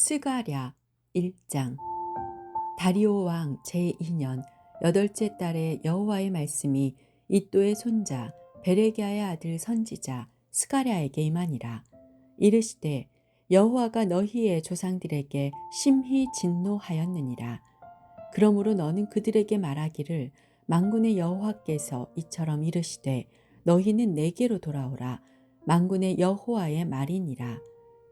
스가랴 1장. 다리오 왕 제2년 여덟째 달에 여호와의 말씀이 이또의 손자 베레기야의 아들 선지자 스가랴에게 임하니라. 이르시되 여호와가 너희의 조상들에게 심히 진노하였느니라. 그러므로 너는 그들에게 말하기를 만군의 여호와께서 이처럼 이르시되 너희는 내게로 돌아오라. 만군의 여호와의 말이니라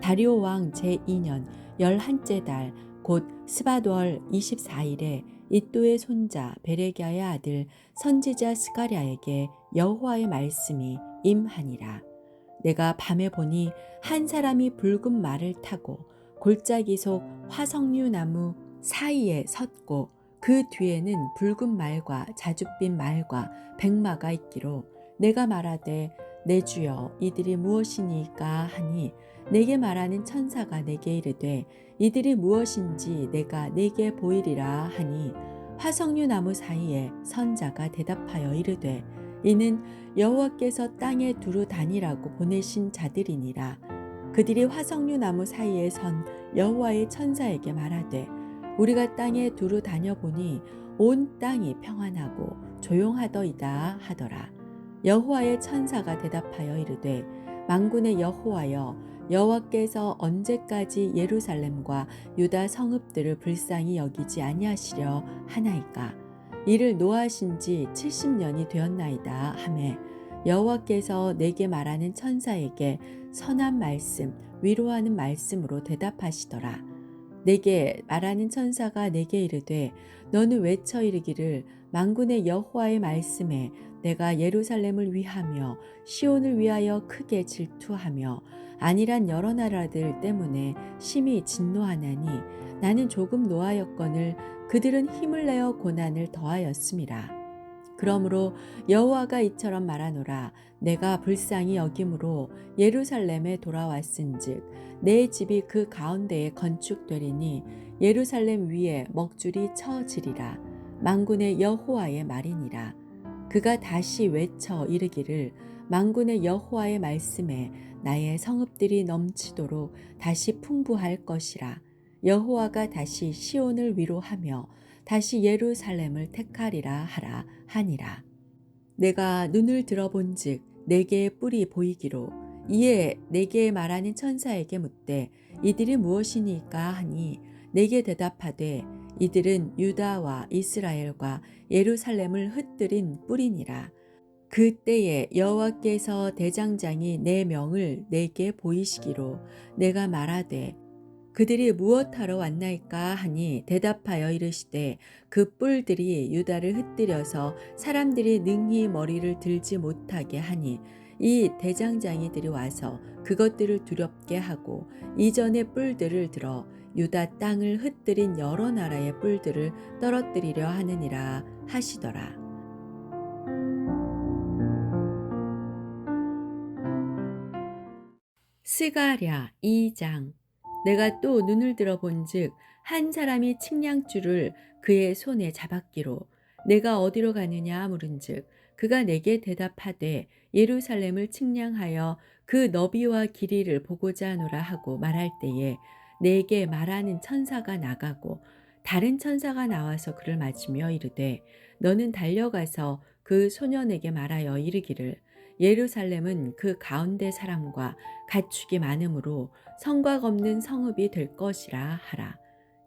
다리오 왕 제2년 열한째 달 곧 스바돌 24일에 이또의 손자 베레기야의 아들 선지자 스가랴에게 여호와의 말씀이 임하니라. 내가 밤에 보니 한 사람이 붉은 말을 타고 골짜기 속 화석류 나무 사이에 섰고 그 뒤에는 붉은 말과 자줏빛 말과 백마가 있기로 내가 말하되 내 주여 이들이 무엇이니까 하니? 내게 말하는 천사가 내게 이르되 이들이 무엇인지 내가 내게 보이리라 하니? 화석류 나무 사이에 선자가 대답하여 이르되 이는 여호와께서 땅에 두루 다니라고 보내신 자들이니라. 그들이 화석류 나무 사이에 선 여호와의 천사에게 말하되 우리가 땅에 두루 다녀보니 온 땅이 평안하고 조용하더이다 하더라 여호와의 천사가 대답하여 이르되 만군의 여호와여 여호와께서 언제까지 예루살렘과 유다 성읍들을 불쌍히 여기지 아니하시려 하나이까? 이를 노하신 지 70년이 되었나이다 하매 여호와께서 내게 말하는 천사에게 선한 말씀 위로하는 말씀으로 대답하시더라 내게 말하는 천사가 내게 이르되 너는 외쳐 이르기를 만군의 여호와의 말씀에 내가 예루살렘을 위하며 시온을 위하여 크게 질투하며 아니란 여러 나라들 때문에 심히 진노하나니 나는 조금 노하였거늘 그들은 힘을 내어 고난을 더하였음이라. 그러므로 여호와가 이처럼 말하노라 내가 불쌍히 여김으로 예루살렘에 돌아왔은즉 내 집이 그 가운데에 건축되리니 예루살렘 위에 먹줄이 처지리라. 망군의 여호와의 말이니라. 그가 다시 외쳐 이르기를 망군의 여호와의 말씀에 나의 성읍들이 넘치도록 다시 풍부할 것이라. 여호와가 다시 시온을 위로하며 다시 예루살렘을 택하리라 하라 하니라. 내가 눈을 들어본즉 내게 뿔이 보이기로 이에 내게 말하는 천사에게 묻되 이들이 무엇이니까 하니? 내게 대답하되 이들은 유다와 이스라엘과 예루살렘을 흩뜨린 뿔이니라. 그때에 여호와께서 대장장이 내 명을 내게 보이시기로 내가 말하되 그들이 무엇하러 왔나이까 하니 대답하여 이르시되 그 뿔들이 유다를 흩뜨려서 사람들이 능히 머리를 들지 못하게 하니 이 대장장이들이 와서 그것들을 두렵게 하고 이전의 뿔들을 들어 유다 땅을 흩뜨린 여러 나라의 뿔들을 떨어뜨리려 하느니라 하시더라. 스가랴 2장 내가 또 눈을 들어 본즉 한 사람이 측량줄을 그의 손에 잡았기로 내가 어디로 가느냐 물은즉 그가 내게 대답하되 예루살렘을 측량하여 그 너비와 길이를 보고자 하노라 하고 말할 때에 내게 말하는 천사가 나가고 다른 천사가 나와서 그를 맞으며 이르되 너는 달려가서 그 소년에게 말하여 이르기를 예루살렘은 그 가운데 사람과 가축이 많으므로 성곽 없는 성읍이 될 것이라 하라.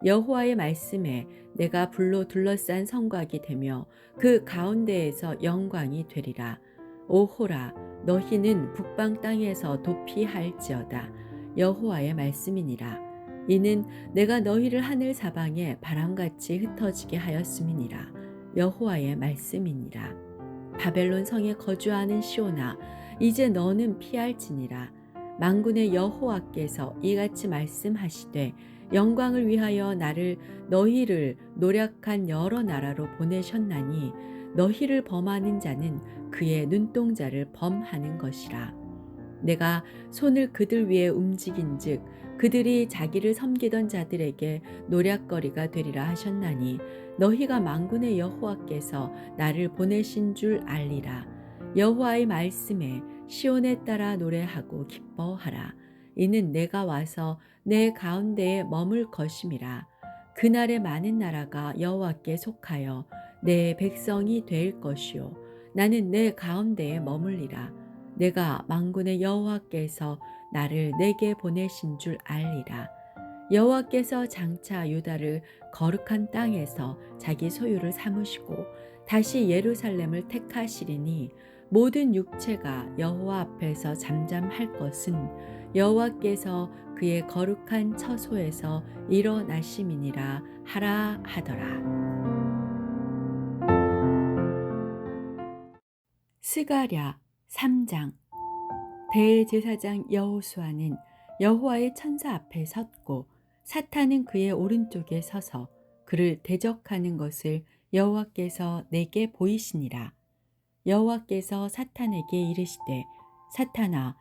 여호와의 말씀에 내가 불로 둘러싼 성곽이 되며 그 가운데에서 영광이 되리라. 오호라 너희는 북방 땅에서 도피할지어다. 여호와의 말씀이니라. 이는 내가 너희를 하늘 사방에 바람같이 흩어지게 하였음이니라. 여호와의 말씀이니라. 바벨론 성에 거주하는 시오나 이제 너는 피할지니라. 만군의 여호와께서 이같이 말씀하시되 영광을 위하여 나를 너희를 노력한 여러 나라로 보내셨나니 너희를 범하는 자는 그의 눈동자를 범하는 것이라. 내가 손을 그들 위에 움직인즉 그들이 자기를 섬기던 자들에게 노략거리가 되리라 하셨나니 너희가 만군의 여호와께서 나를 보내신 줄 알리라. 여호와의 말씀에 시온에 따라 노래하고 기뻐하라. 이는 내가 와서 내 가운데에 머물 것임이라. 그날의 많은 나라가 여호와께 속하여 내 백성이 될 것이요 나는 내 가운데에 머물리라. 내가 만군의 여호와께서 나를 내게 보내신 줄 알리라. 여호와께서 장차 유다를 거룩한 땅에서 자기 소유를 삼으시고 다시 예루살렘을 택하시리니 모든 육체가 여호와 앞에서 잠잠할 것은 여호와께서 그의 거룩한 처소에서 일어나심이니라 하라 하더라. 스가랴 3장 대제사장 여호수아는 여호와의 천사 앞에 섰고 사탄은 그의 오른쪽에 서서 그를 대적하는 것을 여호와께서 내게 보이시니라. 여호와께서 사탄에게 이르시되 사탄아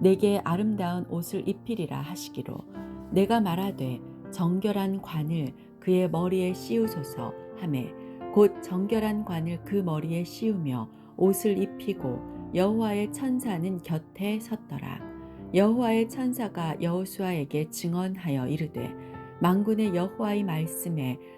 내게 아름다운 옷을 입히리라 하시기로 내가 말하되 정결한 관을 그의 머리에 씌우소서 하매 곧 정결한 관을 그 머리에 씌우며 옷을 입히고 여호와의 천사는 곁에 섰더라. 여호와의 천사가 여호수아에게 증언하여 이르되 만군의 여호와의 말씀에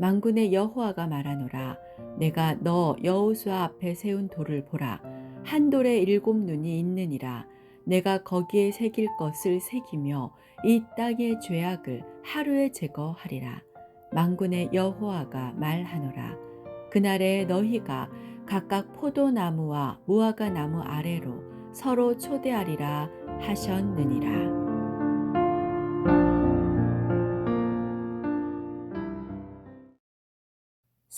만군의 여호와가 말하노라. 내가 너 여호수아 앞에 세운 돌을 보라. 한 돌에 일곱 눈이 있느니라. 내가 거기에 새길 것을 새기며 이 땅의 죄악을 하루에 제거하리라. 만군의 여호와가 말하노라. 그날에 너희가 각각 포도나무와 무화과 나무 아래로 서로 초대하리라 하셨느니라.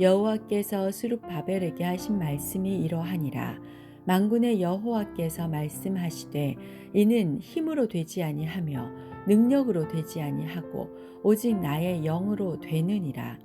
여호와께서 수룹바벨에게 하신 말씀이 이러하니라. 만군의 여호와께서 말씀하시되 이는 힘으로 되지 아니하며 능력으로 되지 아니하고 오직 나의 영으로 되느니라.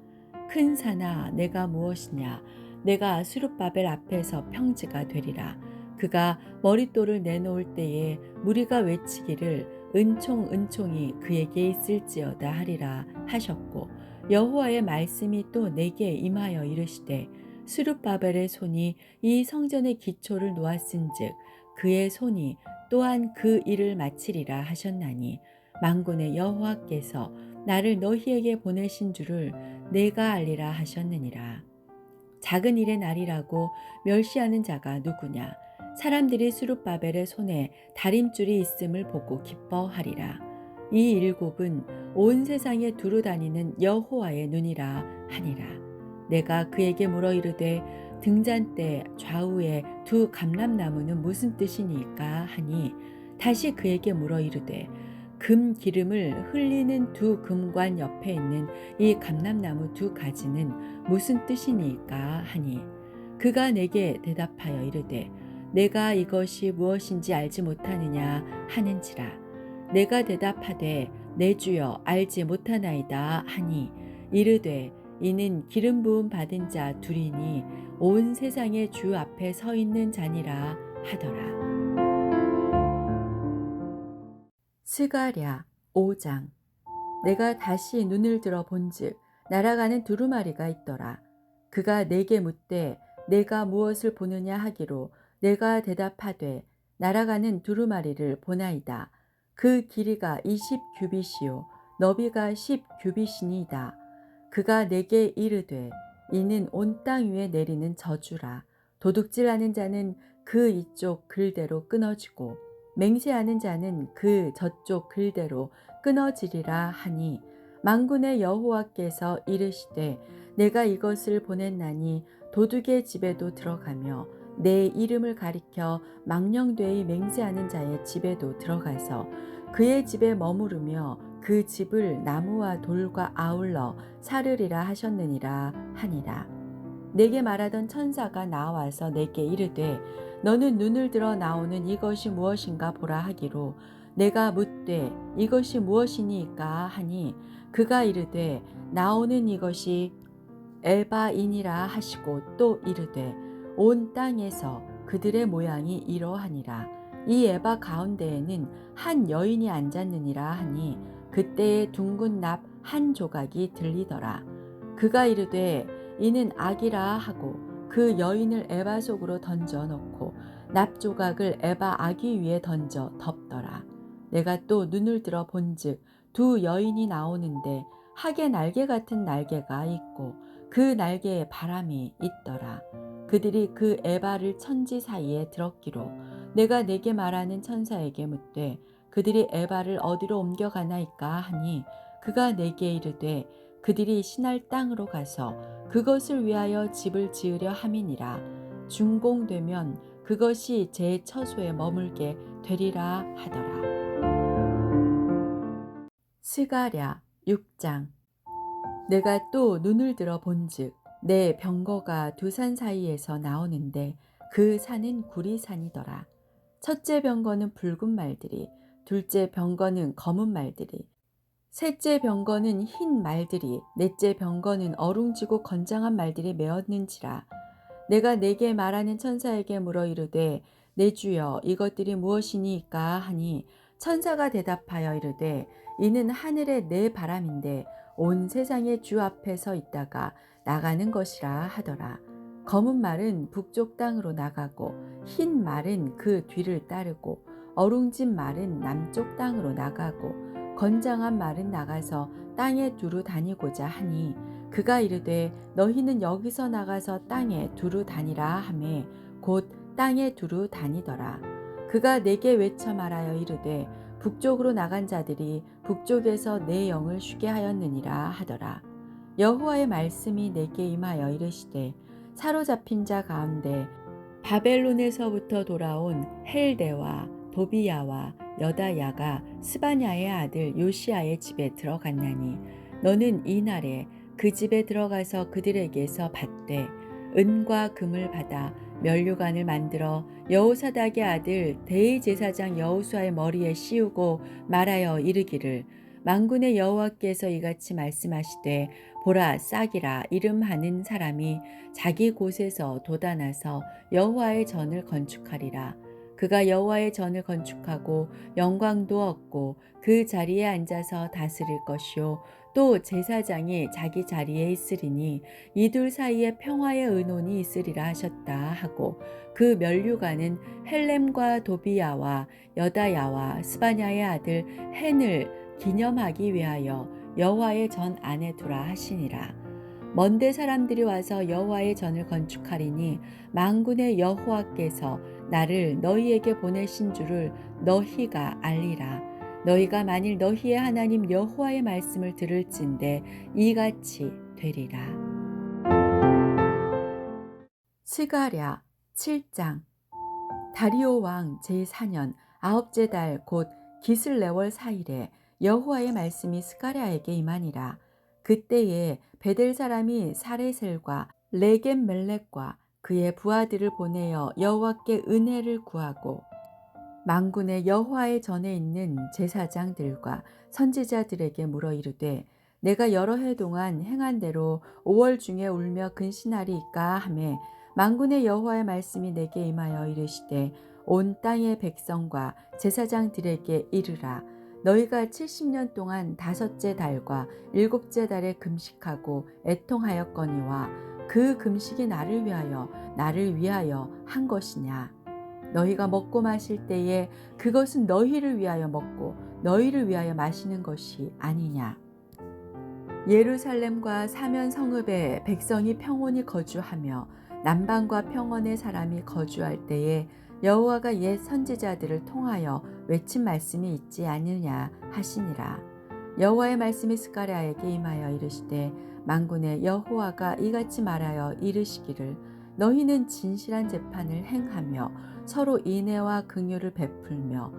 큰 산아 내가 무엇이냐? 내가 수룹바벨 앞에서 평지가 되리라. 그가 머릿돌을 내놓을 때에 무리가 외치기를 은총 은총이 그에게 있을지어다 하리라 하셨고 여호와의 말씀이 또 내게 임하여 이르시되 수룹바벨의 손이 이 성전의 기초를 놓았은즉 그의 손이 또한 그 일을 마치리라 하셨나니 망군의 여호와께서 나를 너희에게 보내신 줄을 내가 알리라 하셨느니라. 작은 일의 날이라고 멸시하는 자가 누구냐? 사람들이 수룹바벨의 손에 다림줄이 있음을 보고 기뻐하리라. 이 일곱은 온 세상에 두루 다니는 여호와의 눈이라 하니라. 내가 그에게 물어 이르되 등잔 때 좌우에 두 감람나무는 무슨 뜻이니까 하니 다시 그에게 물어 이르되 금 기름을 흘리는 두 금관 옆에 있는 이 감람나무 두 가지는 무슨 뜻이니까 하니 그가 내게 대답하여 이르되 내가 이것이 무엇인지 알지 못하느냐 하는지라 내가 대답하되 내 주여 알지 못하나이다 하니 이르되 이는 기름 부음 받은 자 둘이니 온 세상의 주 앞에 서 있는 자니라 하더라. 스가랴 5장 내가 다시 눈을 들어 본즉 날아가는 두루마리가 있더라. 그가 내게 묻되 내가 무엇을 보느냐 하기로 내가 대답하되 날아가는 두루마리를 보나이다. 그 길이가 20 규빗이요 너비가 10 규빗이니이다. 그가 내게 이르되 이는 온 땅 위에 내리는 저주라. 도둑질하는 자는 그 이쪽 글대로 끊어지고 맹세하는 자는 그 저쪽 글대로 끊어지리라 하니 망군의 여호와께서 이르시되 내가 이것을 보냈나니 도둑의 집에도 들어가며 내 이름을 가리켜 망령되이 맹세하는 자의 집에도 들어가서 그의 집에 머무르며 그 집을 나무와 돌과 아울러 사르리라 하셨느니라 하니라. 내게 말하던 천사가 나와서 내게 이르되 너는 눈을 들어 나오는 이것이 무엇인가 보라 하기로 내가 묻되 이것이 무엇이니까 하니 그가 이르되 나오는 이것이 에바인이라 하시고 또 이르되 온 땅에서 그들의 모양이 이러하니라. 이 에바 가운데에는 한 여인이 앉았느니라 하니 그때에 둥근 납 한 조각이 들리더라. 그가 이르되 이는 악이라 하고 그 여인을 에바 속으로 던져 놓고 납 조각을 에바 아기 위에 던져 덮더라. 내가 또 눈을 들어 본즉 두 여인이 나오는데 하계 날개 같은 날개가 있고 그 날개에 바람이 있더라. 그들이 그 에바를 천지 사이에 들었기로 내가 내게 말하는 천사에게 묻되 그들이 에바를 어디로 옮겨가나이까 하니 그가 내게 이르되 그들이 신할 땅으로 가서 그것을 위하여 집을 지으려 함이니라 준공되면 그것이 제 처소에 머물게 되리라 하더라. 스가랴 6장 내가 또 눈을 들어 본즉 내 병거가 두 산 사이에서 나오는데 그 산은 구리산이더라. 첫째 병거는 붉은 말들이, 둘째 병거는 검은 말들이, 셋째 병거는 흰 말들이, 넷째 병거는 어룽지고 건장한 말들이 메었는지라. 내가 내게 말하는 천사에게 물어 이르되 내 주여 이것들이 무엇이니까 하니 천사가 대답하여 이르되 이는 하늘의 내 바람인데 온 세상의 주 앞에 서 있다가 나가는 것이라 하더라. 검은 말은 북쪽 땅으로 나가고 흰 말은 그 뒤를 따르고 어룽진 말은 남쪽 땅으로 나가고 건장한 말은 나가서 땅에 두루 다니고자 하니 그가 이르되 너희는 여기서 나가서 땅에 두루 다니라 하매 곧 땅에 두루 다니더라. 그가 내게 외쳐 말하여 이르되 북쪽으로 나간 자들이 북쪽에서 내 영을 쉬게 하였느니라 하더라. 여호와의 말씀이 내게 임하여 이르시되 사로잡힌 자 가운데 바벨론에서부터 돌아온 헬데와 도비야와 여다야가 스바냐의 아들 요시아의 집에 들어갔나니 너는 이 날에 그 집에 들어가서 그들에게서 받되 은과 금을 받아 면류관을 만들어 여호사닥의 아들 대제사장 여호수아의 머리에 씌우고 말하여 이르기를 만군의 여호와께서 이같이 말씀하시되 보라 싹이라 이름하는 사람이 자기 곳에서 돋아나서 여호와의 전을 건축하리라. 그가 여호와의 전을 건축하고 영광도 얻고 그 자리에 앉아서 다스릴 것이요 또 제사장이 자기 자리에 있으리니 이 둘 사이에 평화의 의논이 있으리라 하셨다 하고 그 면류관은 헬렘과 도비야와 여다야와 스바냐의 아들 헨을 기념하기 위하여 여호와의 전 안에 두라 하시니라. 먼데 사람들이 와서 여호와의 전을 건축하리니 만군의 여호와께서 나를 너희에게 보내신 줄을 너희가 알리라. 너희가 만일 너희의 하나님 여호와의 말씀을 들을진대 이같이 되리라. 스가랴 7장 다리오 왕 제4년 아홉째 달 곧 기슬레월 4일에 여호와의 말씀이 스가랴에게 임하니라. 그때에 베델 사람이 사레셀과 레겜 멜렉과 그의 부하들을 보내어 여호와께 은혜를 구하고 망군의 여호와의 전에 있는 제사장들과 선지자들에게 물어 이르되 내가 여러 해 동안 행한 대로 5월 중에 울며 근신하리이까 하매 망군의 여호와의 말씀이 내게 임하여 이르시되 온 땅의 백성과 제사장들에게 이르라 너희가 70년 동안 다섯째 달과 일곱째 달에 금식하고 애통하였거니와 그 금식이 나를 위하여 나를 위하여 한 것이냐? 너희가 먹고 마실 때에 그것은 너희를 위하여 먹고 너희를 위하여 마시는 것이 아니냐? 예루살렘과 사면 성읍에 백성이 평온히 거주하며 남방과 평원의 사람이 거주할 때에 여호와가 옛 선지자들을 통하여 외친 말씀이 있지 않느냐 하시니라. 여호와의 말씀이 스가랴에게 임하여 이르시되 만군의 여호와가 이같이 말하여 이르시기를 너희는 진실한 재판을 행하며 서로 인애와 긍휼을 베풀며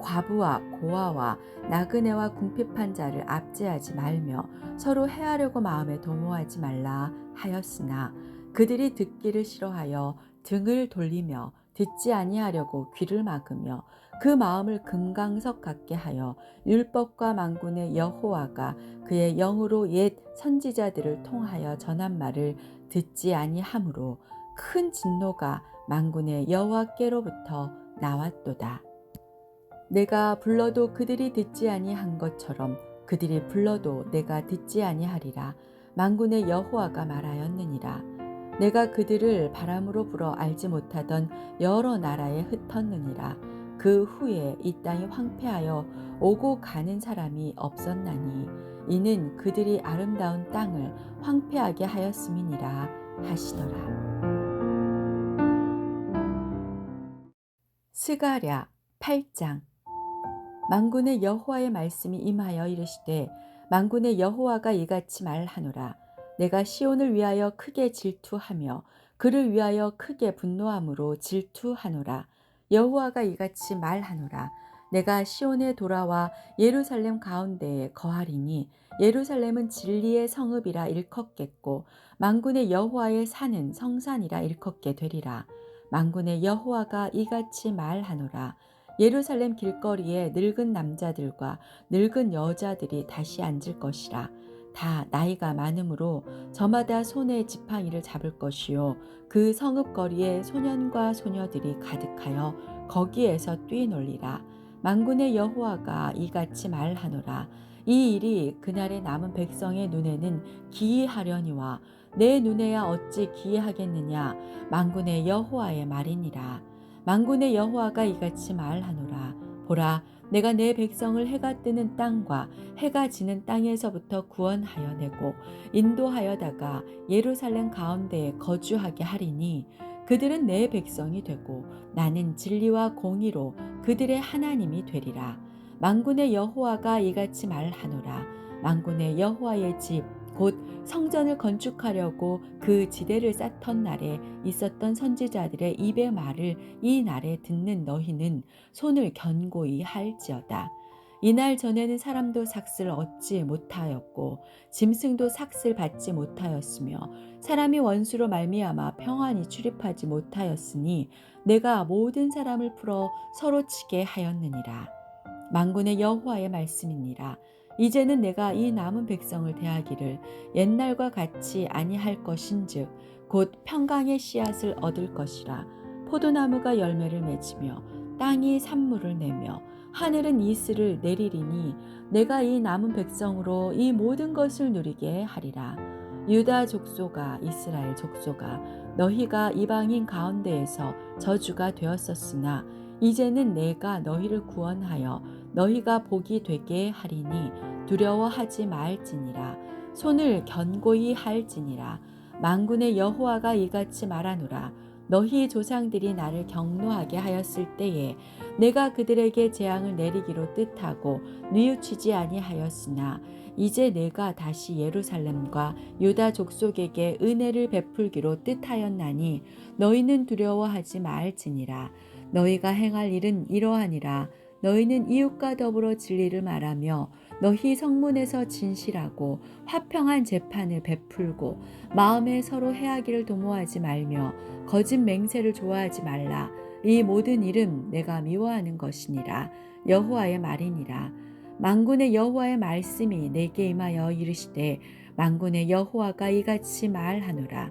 과부와 고아와 나그네와 궁핍한 자를 압제하지 말며 서로 해하려고 마음에 도모하지 말라 하였으나 그들이 듣기를 싫어하여 등을 돌리며 듣지 아니하려고 귀를 막으며 그 마음을 금강석 같게 하여 율법과 만군의 여호와가 그의 영으로 옛 선지자들을 통하여 전한 말을 듣지 아니하므로 큰 진노가 만군의 여호와께로부터 나왔도다. 내가 불러도 그들이 듣지 아니한 것처럼 그들이 불러도 내가 듣지 아니하리라. 만군의 여호와가 말하였느니라. 내가 그들을 바람으로 불어 알지 못하던 여러 나라에 흩었느니라. 그 후에 이 땅이 황폐하여 오고 가는 사람이 없었나니 이는 그들이 아름다운 땅을 황폐하게 하였음이니라 하시더라. 스가랴 8장 만군의 여호와의 말씀이 임하여 이르시되 만군의 여호와가 이같이 말하노라 내가 시온을 위하여 크게 질투하며 그를 위하여 크게 분노함으로 질투하노라. 여호와가 이같이 말하노라. 내가 시온에 돌아와 예루살렘 가운데에 거하리니 예루살렘은 진리의 성읍이라 일컫겠고 만군의 여호와의 산은 성산이라 일컫게 되리라. 만군의 여호와가 이같이 말하노라. 예루살렘 길거리에 늙은 남자들과 늙은 여자들이 다시 앉을 것이라. 다 나이가 많으므로 저마다 손에 지팡이를 잡을 것이요. 그 성읍거리에 소년과 소녀들이 가득하여 거기에서 뛰놀리라. 만군의 여호와가 이같이 말하노라. 이 일이 그날의 남은 백성의 눈에는 기이하려니와 내 눈에야 어찌 기이하겠느냐? 만군의 여호와의 말이니라. 만군의 여호와가 이같이 말하노라. 보라 내가 내 백성을 해가 뜨는 땅과 해가 지는 땅에서부터 구원하여 내고 인도하여다가 예루살렘 가운데에 거주하게 하리니 그들은 내 백성이 되고 나는 진리와 공의로 그들의 하나님이 되리라. 만군의 여호와가 이같이 말하노라. 만군의 여호와의 집 곧 성전을 건축하려고 그 지대를 쌓던 날에 있었던 선지자들의 입의 말을 이 날에 듣는 너희는 손을 견고히 할지어다. 이날 전에는 사람도 삭슬 얻지 못하였고 짐승도 삭슬 받지 못하였으며 사람이 원수로 말미암아 평안히 출입하지 못하였으니 내가 모든 사람을 풀어 서로 치게 하였느니라. 망군의 여호와의 말씀이니라. 이제는 내가 이 남은 백성을 대하기를 옛날과 같이 아니할 것인즉 곧 평강의 씨앗을 얻을 것이라. 포도나무가 열매를 맺으며 땅이 산물을 내며 하늘은 이슬을 내리리니 내가 이 남은 백성으로 이 모든 것을 누리게 하리라. 유다 족소가 이스라엘 족소가 너희가 이방인 가운데에서 저주가 되었었으나 이제는 내가 너희를 구원하여 너희가 복이 되게 하리니 두려워하지 말지니라. 손을 견고히 할지니라. 만군의 여호와가 이같이 말하노라. 너희 조상들이 나를 경노하게 하였을 때에 내가 그들에게 재앙을 내리기로 뜻하고 뉘우치지 아니하였으나 이제 내가 다시 예루살렘과 유다 족속에게 은혜를 베풀기로 뜻하였나니 너희는 두려워하지 말지니라 너희가 행할 일은 이러하니라. 너희는 이웃과 더불어 진리를 말하며 너희 성문에서 진실하고 화평한 재판을 베풀고 마음에 서로 해하기를 도모하지 말며 거짓 맹세를 좋아하지 말라. 이 모든 일은 내가 미워하는 것이니라. 여호와의 말이니라. 만군의 여호와의 말씀이 내게 임하여 이르시되 만군의 여호와가 이같이 말하노라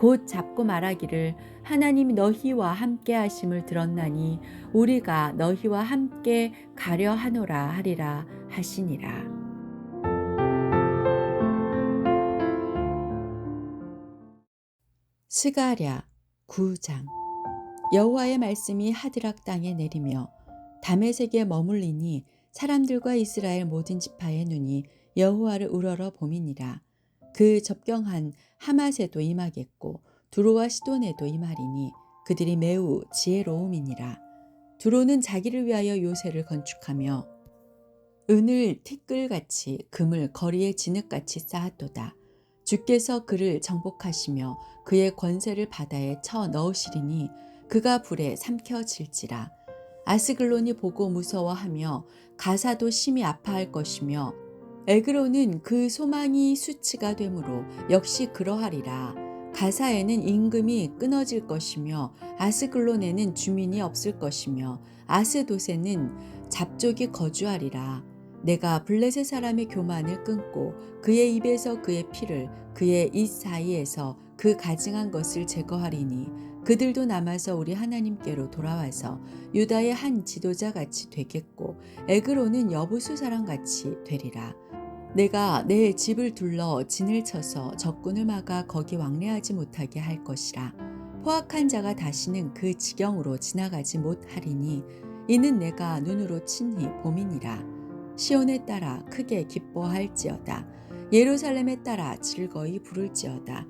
곧 잡고 말하기를 하나님 너희와 함께 하심을 들었나니 우리가 너희와 함께 가려 하노라 하리라 하시니라. 스가랴 9장 여호와의 말씀이 하드락 땅에 내리며 다메섹에 머물리니 사람들과 이스라엘 모든 지파의 눈이 여호와를 우러러 봄이니라 그 접경한 하맛에도 임하겠고 두로와 시돈에도 임하리니 그들이 매우 지혜로움이니라. 두로는 자기를 위하여 요새를 건축하며 은을 티끌같이 금을 거리에 진흙같이 쌓았도다. 주께서 그를 정복하시며 그의 권세를 바다에 쳐 넣으시리니 그가 불에 삼켜질지라. 아스글론이 보고 무서워하며 가사도 심히 아파할 것이며 에그로는 그 소망이 수치가 되므로 역시 그러하리라. 가사에는 임금이 끊어질 것이며 아스글론에는 주민이 없을 것이며 아스도세는 잡족이 거주하리라. 내가 블레셋 사람의 교만을 끊고 그의 입에서 그의 피를 그의 입 사이에서 그 가증한 것을 제거하리니 그들도 남아서 우리 하나님께로 돌아와서 유다의 한 지도자 같이 되겠고 에그로는 여부수 사람 같이 되리라. 내가 내 집을 둘러 진을 쳐서 적군을 막아 거기 왕래하지 못하게 할 것이라. 포악한 자가 다시는 그 지경으로 지나가지 못하리니 이는 내가 눈으로 친히 봄이니라. 시온에 따라 크게 기뻐할지어다. 예루살렘에 따라 즐거이 부를지어다.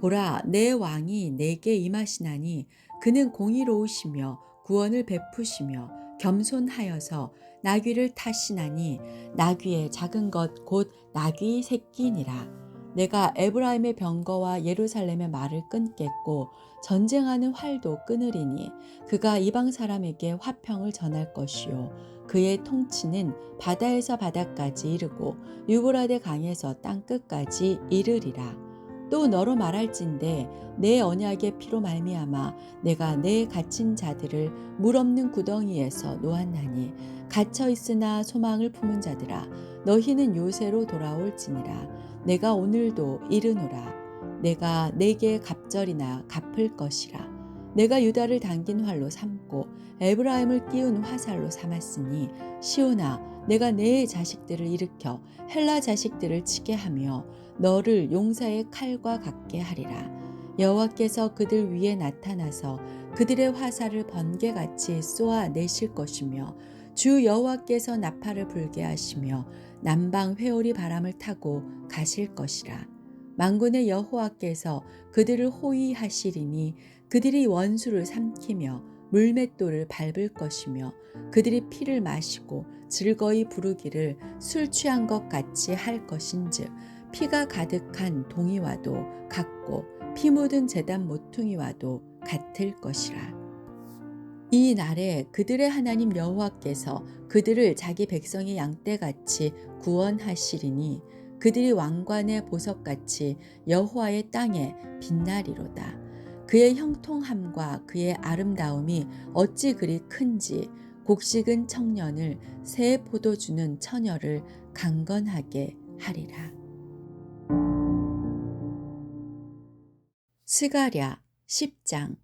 보라 내 왕이 내게 임하시나니 그는 공의로우시며 구원을 베푸시며 겸손하여서 나귀를 타시나니 나귀의 작은 것 곧 나귀 새끼니라. 내가 에브라임의 병거와 예루살렘의 말을 끊겠고 전쟁하는 활도 끊으리니 그가 이방 사람에게 화평을 전할 것이요 그의 통치는 바다에서 바다까지 이르고 유브라데 강에서 땅 끝까지 이르리라. 또 너로 말할진대 내 언약의 피로 말미암아 내가 내 갇힌 자들을 물 없는 구덩이에서 놓았나니 갇혀 있으나 소망을 품은 자들아 너희는 요새로 돌아올지니라. 내가 오늘도 이르노라. 내가 내게 갑절이나 갚을 것이라. 내가 유다를 당긴 활로 삼고 에브라임을 띄운 화살로 삼았으니 시오나 내가 내 자식들을 일으켜 헬라 자식들을 치게 하며 너를 용사의 칼과 같게 하리라. 여호와께서 그들 위에 나타나서 그들의 화살을 번개같이 쏘아 내실 것이며 주 여호와께서 나팔을 불게 하시며 남방 회오리 바람을 타고 가실 것이라 만군의 여호와께서 그들을 호위하시리니 그들이 원수를 삼키며 물맷돌을 밟을 것이며 그들이 피를 마시고 즐거이 부르기를 술 취한 것 같이 할 것인즉 피가 가득한 동이와도 같고 피 묻은 재단 모퉁이와도 같을 것이라. 이 날에 그들의 하나님 여호와께서 그들을 자기 백성의 양떼같이 구원하시리니 그들이 왕관의 보석같이 여호와의 땅에 빛나리로다. 그의 형통함과 그의 아름다움이 어찌 그리 큰지 곡식은 청년을 새 포도 주는 처녀를 강건하게 하리라. 스가랴 10장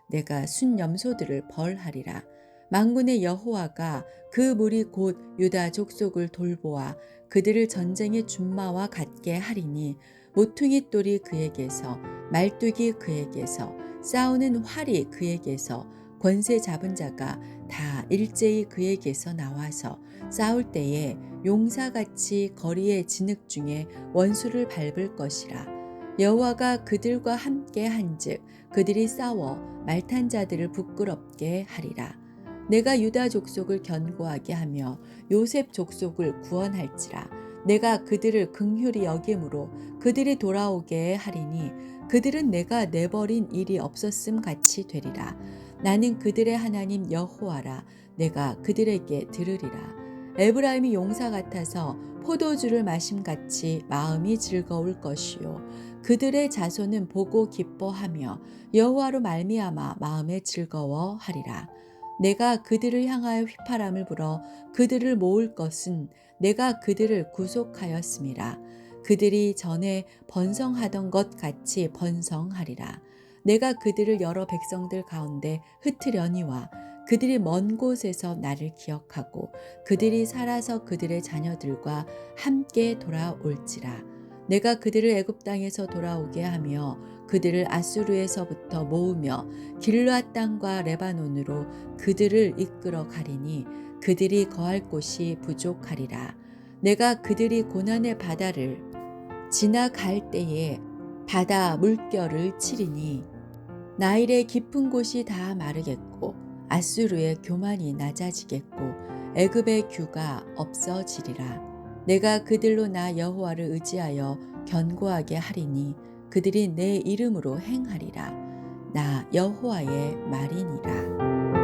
내가 순염소들을 벌하리라. 망군의 여호와가 그 무리 곧 유다 족속을 돌보아 그들을 전쟁의 준마와 같게 하리니 모퉁이 돌이 그에게서 말뚝이 그에게서 싸우는 활이 그에게서 권세 잡은 자가 다 일제히 그에게서 나와서 싸울 때에 용사같이 거리의 진흙 중에 원수를 밟을 것이라 여호와가 그들과 함께 한즉 그들이 싸워 말탄 자들을 부끄럽게 하리라. 내가 유다 족속을 견고하게 하며 요셉 족속을 구원할지라. 내가 그들을 긍휼히 여김으로 그들이 돌아오게 하리니 그들은 내가 내버린 일이 없었음 같이 되리라. 나는 그들의 하나님 여호와라. 내가 그들에게 들으리라. 에브라임이 용사 같아서 포도주를 마심 같이 마음이 즐거울 것이요 그들의 자손은 보고 기뻐하며 여호와로 말미암아 마음에 즐거워하리라. 내가 그들을 향하여 휘파람을 불어 그들을 모을 것은 내가 그들을 구속하였음이라. 그들이 전에 번성하던 것 같이 번성하리라. 내가 그들을 여러 백성들 가운데 흩으려니와 그들이 먼 곳에서 나를 기억하고 그들이 살아서 그들의 자녀들과 함께 돌아올지라 내가 그들을 애굽 땅에서 돌아오게 하며 그들을 아수르에서부터 모으며 길르앗 땅과 레바논으로 그들을 이끌어 가리니 그들이 거할 곳이 부족하리라. 내가 그들이 고난의 바다를 지나갈 때에 바다 물결을 치리니 나일의 깊은 곳이 다 마르겠고 아수르의 교만이 낮아지겠고 애굽의 규가 없어지리라 내가 그들로 나 여호와를 의지하여 견고하게 하리니 그들이 내 이름으로 행하리라. 나 여호와의 말이니라